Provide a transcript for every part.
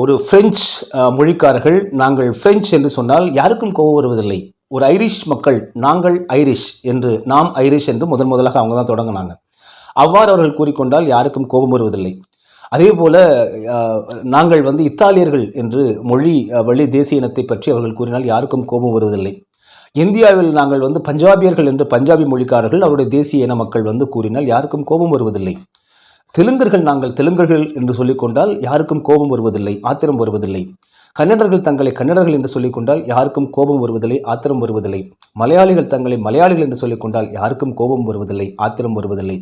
ஒரு பிரெஞ்சு மொழிக்காரர்கள் நாங்கள் பிரெஞ்சு என்று சொன்னால் யாருக்கும் கோபம் வருவதில்லை. ஒரு ஐரிஷ் மக்கள் நாங்கள் ஐரிஷ் என்று நாம் ஐரிஷ் என்று முதன் முதலாக அவங்க தான் தொடங்கினாங்க. அவ்வாறு அவர்கள் கூறிக்கொண்டால் யாருக்கும் கோபம் வருவதில்லை. அதே போல நாங்கள் வந்து இத்தாலியர்கள் என்று மொழி வழி தேசிய இனத்தை பற்றி அவர்கள் கூறினால் யாருக்கும் கோபம் வருவதில்லை. இந்தியாவில் நாங்கள் வந்து பஞ்சாபியர்கள் என்று பஞ்சாபி மொழிக்காரர்கள் அவருடைய தேசிய இன மக்கள் வந்து கூறினால் யாருக்கும் கோபம் வருவதில்லை. தெலுங்கர்கள் நாங்கள் தெலுங்கர்கள் என்று சொல்லிக்கொண்டால் யாருக்கும் கோபம் வருவதில்லை ஆத்திரம் வருவதில்லை. கன்னடர்கள் தங்களை கன்னடர்கள் என்று சொல்லிக்கொண்டால் யாருக்கும் கோபம் வருவதில்லை ஆத்திரம் வருவதில்லை. மலையாளிகள் தங்களை மலையாளிகள் என்று சொல்லிக்கொண்டால் யாருக்கும் கோபம் வருவதில்லை ஆத்திரம் வருவதில்லை.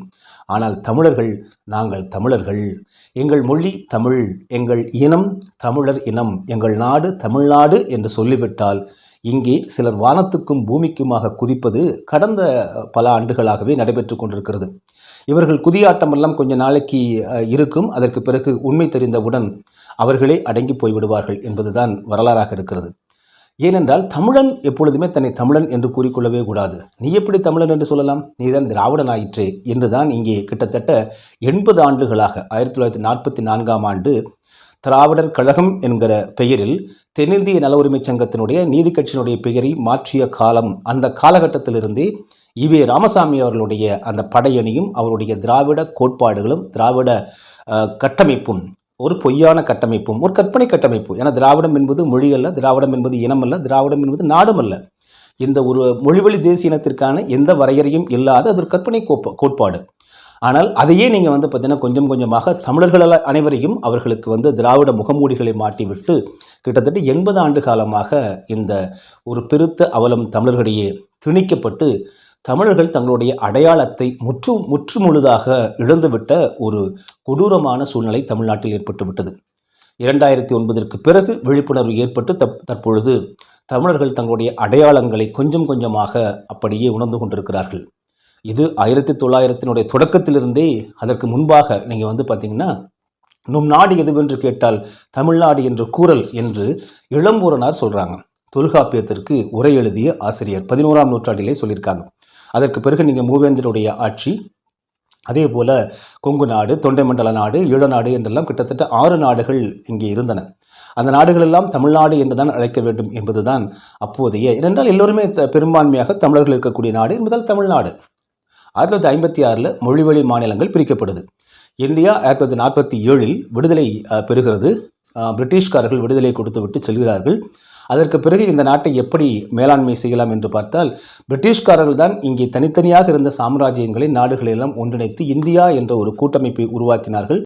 ஆனால் தமிழர்கள் நாங்கள் தமிழர்கள். எங்கள் மொழி தமிழ் எங்கள் இனம் தமிழர் இனம். எங்கள் நாடு தமிழ்நாடு என்று சொல்லிவிட்டால் இங்கே சிலர் வானத்துக்கும் பூமிக்குமாக குதிப்பது கடந்த பல ஆண்டுகளாகவே நடைபெற்று கொண்டிருக்கிறது. இவர்கள் குதியாட்டம் எல்லாம் கொஞ்ச நாளைக்கு இருக்கும். அதற்கு பிறகு உண்மை தெரிந்தவுடன் அவர்களே அடங்கி போய்விடுவார்கள் என்பதுதான் வரலாறாக இருக்கிறது. ஏனென்றால் தமிழன் எப்பொழுதுமே தன்னை தமிழன் என்று கூறிக்கொள்ளவே கூடாது. நீ எப்படி தமிழன் என்று சொல்லலாம்? நீதான் திராவிடன் ஆயிற்றே என்றுதான் இங்கே கிட்டத்தட்ட எண்பது ஆண்டுகளாக ஆயிரத்தி தொள்ளாயிரத்தி நாற்பத்தி நான்காம் ஆண்டு திராவிடர் கழகம் என்கிற பெயரில் தென்னிந்திய நல உரிமைச் சங்கத்தினுடைய நீதி கட்சியினுடைய பெயரை மாற்றிய காலம் அந்த காலகட்டத்திலிருந்தே ஈவே ராமசாமி அவர்களுடைய அந்த படையணியும் அவருடைய திராவிட கோட்பாடுகளும் திராவிட கட்டமைப்பும் ஒரு பொய்யான கட்டமைப்பும் ஒரு கற்பனை கட்டமைப்பு. ஏன்னா திராவிடம் என்பது மொழி அல்ல திராவிடம் என்பது இனம் அல்ல திராவிடம் என்பது நாடும் அல்ல. இந்த ஒரு மொழிவழி தேசிய இனத்திற்கான எந்த வரையறையும் இல்லாத அது ஒரு கற்பனை கோப்ப கோட்பாடு. ஆனால் அதையே நீங்கள் வந்து பார்த்தீங்கன்னா கொஞ்சம் கொஞ்சமாக தமிழர்கள் அனைவரையும் அவர்களுக்கு வந்து திராவிட முகமூடிகளை மாட்டிவிட்டு கிட்டத்தட்ட எண்பது ஆண்டு காலமாக இந்த ஒரு பெருத்த அவலம் தமிழர்களிடையே திணிக்கப்பட்டு தமிழர்கள் தங்களுடைய அடையாளத்தை முற்று முற்று முழுதாக இழந்துவிட்ட ஒரு கொடூரமான சூழ்நிலை தமிழ்நாட்டில் ஏற்பட்டுவிட்டது இரண்டாயிரத்தி ஒன்பதற்கு பிறகு விழிப்புணர்வு ஏற்பட்டு தப் தற்பொழுது தமிழர்கள் தங்களுடைய அடையாளங்களை கொஞ்சம் கொஞ்சமாக அப்படியே உணர்ந்து கொண்டிருக்கிறார்கள். இது ஆயிரத்தி தொள்ளாயிரத்தினுடைய தொடக்கத்திலிருந்தே அதற்கு முன்பாக நீங்கள் வந்து பார்த்தீங்கன்னா நும் நாடு எதுவென்று கேட்டால் தமிழ்நாடு என்று கூறல் என்று இளம்பூரனார் சொல்கிறாங்க தொல்காப்பியத்திற்கு உரை எழுதிய ஆசிரியர் பதினோராம் நூற்றாண்டிலே சொல்லியிருக்காங்க. அதற்கு பிறகு நீங்கள் மூவேந்தருடைய ஆட்சி அதே போல கொங்கு நாடு தொண்டை மண்டல நாடு ஈழநாடு என்றெல்லாம் கிட்டத்தட்ட ஆறு நாடுகள் இங்கே இருந்தன. அந்த நாடுகளெல்லாம் தமிழ்நாடு என்றுதான் அழைக்க வேண்டும் என்பதுதான் அப்போதைய ஏனென்றால் எல்லோருமே த- பெரும்பான்மையாக தமிழர்கள் இருக்கக்கூடிய நாடு என்பதால் தமிழ்நாடு ஆயிரத்தி தொள்ளாயிரத்தி ஐம்பத்தி ஆறில் மொழிவழி மாநிலங்கள் பிரிக்கப்படுது. இந்தியா ஆயிரத்தி தொள்ளாயிரத்தி நாற்பத்தி ஏழில் விடுதலை பெறுகிறது. பிரிட்டிஷ்காரர்கள் விடுதலை கொடுத்து விட்டு செல்கிறார்கள். அதற்கு பிறகு இந்த நாட்டை எப்படி மேலாண்மை செய்யலாம் என்று பார்த்தால் பிரிட்டிஷ்காரர்கள் தான் இங்கே தனித்தனியாக இருந்த சாம்ராஜ்யங்களை நாடுகளெல்லாம் ஒன்றிணைத்து இந்தியா என்ற ஒரு கூட்டமைப்பை உருவாக்கினார்கள்.